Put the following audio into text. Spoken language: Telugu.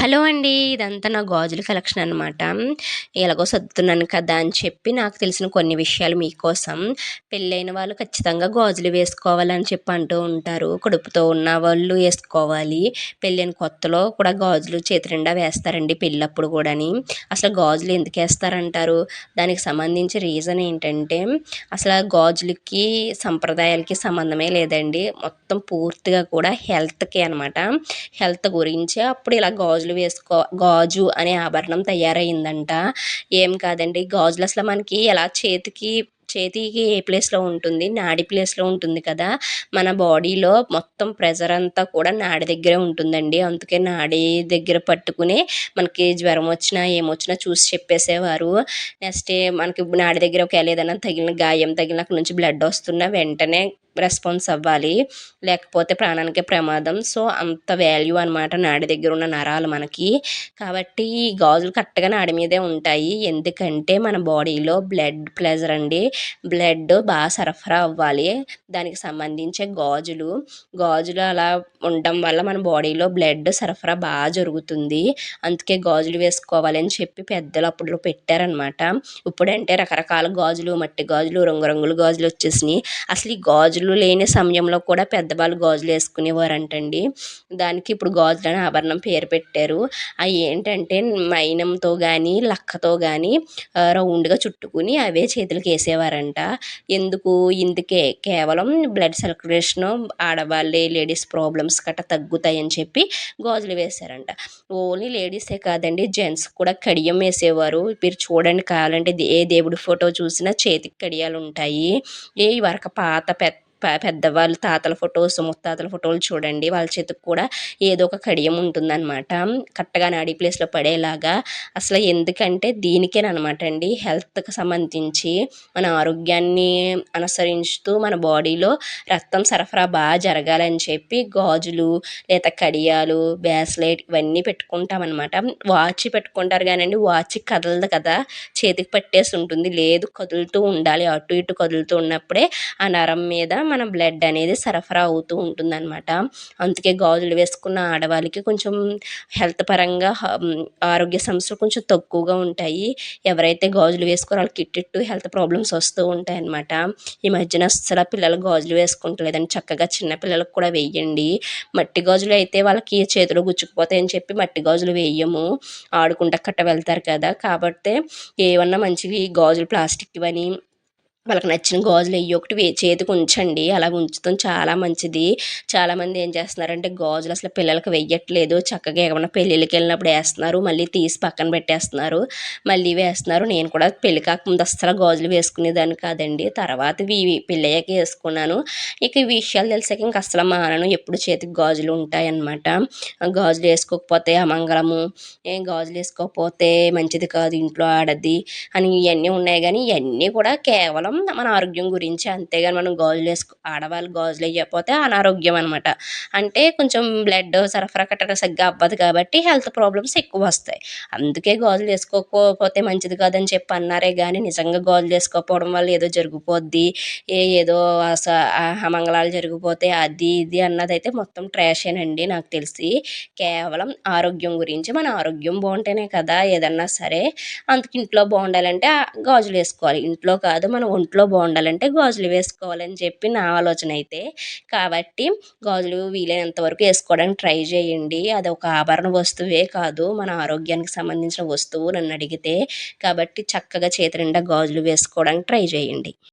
హలో అండి ఇదంతా నా గాజుల కలెక్షన్ అనమాట ఎలాగో సర్దుతున్నాను కదా అని చెప్పి నాకు తెలిసిన కొన్ని విషయాలు మీకోసం. పెళ్ళైన వాళ్ళు ఖచ్చితంగా గాజులు వేసుకోవాలని చెప్పి అంటూ ఉంటారు. కడుపుతో ఉన్న వాళ్ళు వేసుకోవాలి. పెళ్ళైన కొత్తలో కూడా గాజులు చేతి నిండా వేస్తారండి పెళ్ళప్పుడు కూడాని. అసలు గాజులు ఎందుకు వేస్తారంటారు? దానికి సంబంధించి రీజన్ ఏంటంటే అసలు గాజులకి సంప్రదాయాలకి సంబంధమే లేదండి. మొత్తం పూర్తిగా కూడా హెల్త్కి అనమాట హెల్త్ గురించి అప్పుడు ఇలా గాజులు గాజులు వేసుకో గాజు అనే ఆభరణం తయారైందంట. ఏం కాదండి గాజులు అసలు మనకి ఎలా చేతికి చేతికి ఏ ప్లేస్లో ఉంటుంది నాడి ప్లేస్లో ఉంటుంది కదా. మన బాడీలో మొత్తం ప్రెజర్ అంతా కూడా నాడి దగ్గరే ఉంటుందండి. అందుకే నాడి దగ్గర పట్టుకుని మనకి జ్వరం వచ్చినా ఏమొచ్చినా చూసి చెప్పేసేవారు. నెక్స్ట్ మనకి నాడి దగ్గర ఒకవేళ ఏదైనా తగిలిన గాయం తగిలిన నుంచి బ్లడ్ వస్తున్నా వెంటనే రెస్పాన్స్ అవ్వాలి లేకపోతే ప్రాణానికి ప్రమాదం. సో అంత వాల్యూ అనమాట నాడి దగ్గర ఉన్న నరాలు మనకి. కాబట్టి ఈ గాజులు కరెక్ట్గా నాడి మీదే ఉంటాయి. ఎందుకంటే మన బాడీలో బ్లడ్ ప్లెజర్ అండి. బ్లడ్ బాగా సరఫరా అవ్వాలి. దానికి సంబంధించే గాజులు. గాజులు అలా ఉండడం వల్ల మన బాడీలో బ్లడ్ సరఫరా బాగా జరుగుతుంది. అందుకే గాజులు వేసుకోవాలని చెప్పి పెద్దలు అప్పుడు పెట్టారనమాట ఇప్పుడంటే రకరకాల గాజులు మట్టి గాజులు రంగురంగుల గాజులు వచ్చేసినాయి. అసలు ఈ గాజులు లేని సమయంలో కూడా పెద్దవాళ్ళు గాజులు వేసుకునేవారంటండి. దానికి ఇప్పుడు గాజులని ఆభరణం పేరు పెట్టారు. అవి ఏంటంటే మైనంతో కానీ లక్కతో కానీ రౌండ్గా చుట్టుకుని అవే చేతులకు వేసేవారంట. ఎందుకు? ఇందుకే కేవలం బ్లడ్ సర్క్యులేషన్ ఆడవాళ్ళే లేడీస్ ప్రాబ్లమ్స్ గట్రా తగ్గుతాయని చెప్పి గాజులు వేశారంట. ఓన్లీ లేడీసే కాదండి జెంట్స్ కూడా కడియం వేసేవారు. మీరు చూడండి కావాలంటే ఏ దేవుడి ఫోటో చూసినా చేతికి కడియాలు ఉంటాయి. ఏ వరకు పాత పెద్ద పెద్దవాళ్ళు తాతల ఫొటోస్ ముత్తాతల ఫోటోలు చూడండి. వాళ్ళ చేతికి కూడా ఏదో ఒక కడియం ఉంటుందన్నమాట. కరెక్ట్గా నాడీ ప్లేస్లో పడేలాగా. అసలు ఎందుకంటే దీనికేనమాట అండి. హెల్త్కి సంబంధించి మన ఆరోగ్యాన్ని అనుసరిస్తూ మన బాడీలో రక్తం సరఫరా బాగా జరగాలని చెప్పి గాజులు లేదా కడియాలు బ్యాస్లెట్ ఇవన్నీ పెట్టుకుంటామన్నమాట. వాచ్ పెట్టుకుంటారు కానండి. వాచ్ కదలదు కదా. చేతికి పట్టేసి ఉంటుంది. లేదు కదులుతూ ఉండాలి. అటు ఇటు కదులుతూ ఉన్నప్పుడే ఆ నరం మీద మన బ్లడ్ అనేది సరఫరా అవుతూ ఉంటుందన్నమాట. అందుకే గాజులు వేసుకున్న ఆడవాళ్ళకి కొంచెం హెల్త్ పరంగా ఆరోగ్య సమస్యలు కొంచెం తక్కువగా ఉంటాయి. ఎవరైతే గాజులు వేసుకోరో వాళ్ళకి ఇట్టిట్టు హెల్త్ ప్రాబ్లమ్స్ వస్తూ ఉంటాయి అన్నమాట ఈ మధ్యన అసలు పిల్లలు గాజులు వేసుకుంటలేదని చక్కగా చిన్న పిల్లలకు కూడా వేయండి. మట్టి గాజులు అయితే వాళ్ళకి చేతిలో గుచ్చుకుపోతాయని చెప్పి మట్టి గాజులు వేయము. ఆడుకుంటా కట్ట వెళ్తారు కదా. కాబట్టి ఏమన్నా మంచివి గాజులు ప్లాస్టిక్ ఇవని వాళ్ళకి నచ్చిన గాజులు అయ్యి ఒకటి చేతికి ఉంచండి. అలా ఉంచుతాం. చాలా మంచిది. చాలామంది ఏం చేస్తున్నారంటే గాజులు అసలు పిల్లలకి వెయ్యట్లేదు. చక్కగా ఏమైనా పెళ్ళిళ్ళకి వెళ్ళినప్పుడు వేస్తున్నారు. మళ్ళీ తీసి పక్కన పెట్టేస్తున్నారు. మళ్ళీ వేస్తున్నారు. నేను కూడా పెళ్ళి కాకముందు అస్సలు గాజులు వేసుకునేదాన్ని కాదండి. తర్వాత పెళ్ళయ్యాక వేసుకున్నాను. ఇక ఈ విషయాలు తెలిసాక ఇంక అస్సలు మానను. ఎప్పుడు చేతికి గాజులు ఉంటాయన్నమాట. గాజులు వేసుకోకపోతే అమంగళము. ఏం గాజులు వేసుకోకపోతే మంచిది కాదు ఇంట్లో ఆడది అని ఇవన్నీ ఉన్నాయి. కానీ ఇవన్నీ కూడా కేవలం కేవలం మన ఆరోగ్యం గురించి. అంతేగాని మనం గాజులు వేసుకో ఆడవాళ్ళు గాజులు వేయకపోతే అనారోగ్యం అనమాట అంటే కొంచెం బ్లడ్ సరఫరా కట్టడం సరిగ్గా అవ్వదు కాబట్టి హెల్త్ ప్రాబ్లమ్స్ ఎక్కువ వస్తాయి. అందుకే గాజులు వేసుకోకపోతే మంచిది కాదని చెప్పి అన్నారే కానీ నిజంగా గాజులు వేసుకోకపోవడం వల్ల ఏదో జరిగిపోద్ది ఏదో అమంగళాలు జరిగిపోతే అది ఇది అన్నదైతే మొత్తం ట్రాషేనండి నాకు తెలిసి. కేవలం ఆరోగ్యం గురించి. మన ఆరోగ్యం బాగుంటేనే కదా ఏదన్నా సరే అందుకు ఇంట్లో బాగుండాలంటే గాజులు వేసుకోవాలి. ఇంట్లో కాదు మనం ఒంట్లో బాగుండాలంటే గాజులు వేసుకోవాలని చెప్పి నా ఆలోచన అయితే. కాబట్టి గాజులు వీలైనంత వరకు వేసుకోవడానికి ట్రై చేయండి. అది ఒక ఆభరణ వస్తువే కాదు. మన ఆరోగ్యానికి సంబంధించిన వస్తువు నన్ను అడిగితే. కాబట్టి చక్కగా చేతి నిండా గాజులు వేసుకోవడానికి ట్రై చేయండి.